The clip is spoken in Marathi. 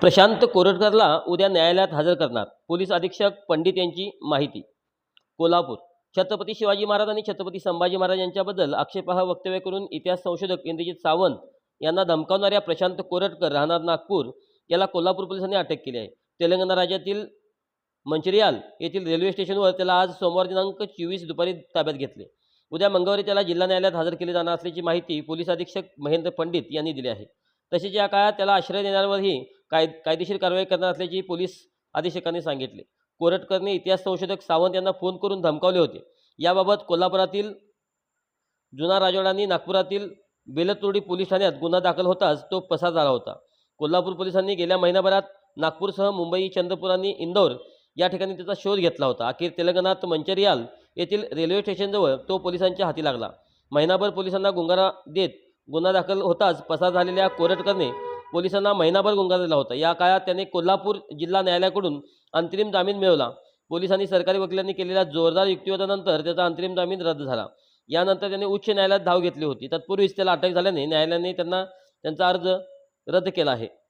प्रशांत कोरटकरला उद्या न्यायालयात हजर करणार. पोलीस अधीक्षक पंडित यांची माहिती. कोल्हापूर. छत्रपती शिवाजी महाराज आणि छत्रपती संभाजी महाराज यांच्याबद्दल आक्षेपार्ह वक्तव्य करून इतिहास संशोधक इंद्रजित सावंत यांना धमकावणाऱ्या प्रशांत कोरटकर राहणार नागपूर याला कोल्हापूर पोलिसांनी अटक केली आहे. तेलंगणा राज्यातील मंचरियाल येथील रेल्वे स्टेशनवर त्याला आज सोमवार दिनांक चोवीस दुपारी ताब्यात घेतले. उद्या मंगळवारी त्याला जिल्हा न्यायालयात हजर केले जाणार असल्याची माहिती पोलीस अधीक्षक महेंद्र पंडित यांनी दिली आहे. तसेच या काळात त्याला आश्रय देणाऱ्यावरही कायद कायदेशीर कारवाई करणार असल्याची पोलीस अधीक्षकांनी सांगितले. कोरटकरने इतिहास संशोधक सावंत यांना फोन करून धमकावले होते. याबाबत कोल्हापुरातील जुना राजवाडांनी नागपुरातील बेलतुर्डी पोलीस ठाण्यात गुन्हा दाखल होताच तो पसार झाला होता. कोल्हापूर पोलिसांनी गेल्या महिनाभरात नागपूरसह मुंबई चंद्रपूर आणि इंदौर या ठिकाणी त्याचा शोध घेतला होता. अखेर तेलंगणात मंचरियाल येथील रेल्वे स्टेशनजवळ तो पोलिसांच्या हाती लागला. महिनाभर पोलिसांना गुंगारा देत गुन्हा दाखल होताच पसार झालेल्या कोरटकरने पोलिसांना महिनाभर गुंगारलेला दिला होता. या काळात त्याने कोल्हापूर जिल्हा न्यायालयाकडून अंतरिम जामीन मिळवला. पोलिसांनी सरकारी वकिलांनी केलेल्या जोरदार युक्तिवादानंतर त्याचा अंतरिम जामीन रद्द झाला. यानंतर त्याने उच्च न्यायालयात धाव घेतली होती. तत्पूर्वीच त्याला अटक झाल्याने न्यायालयाने त्यांना त्यांचा अर्ज रद्द केला आहे.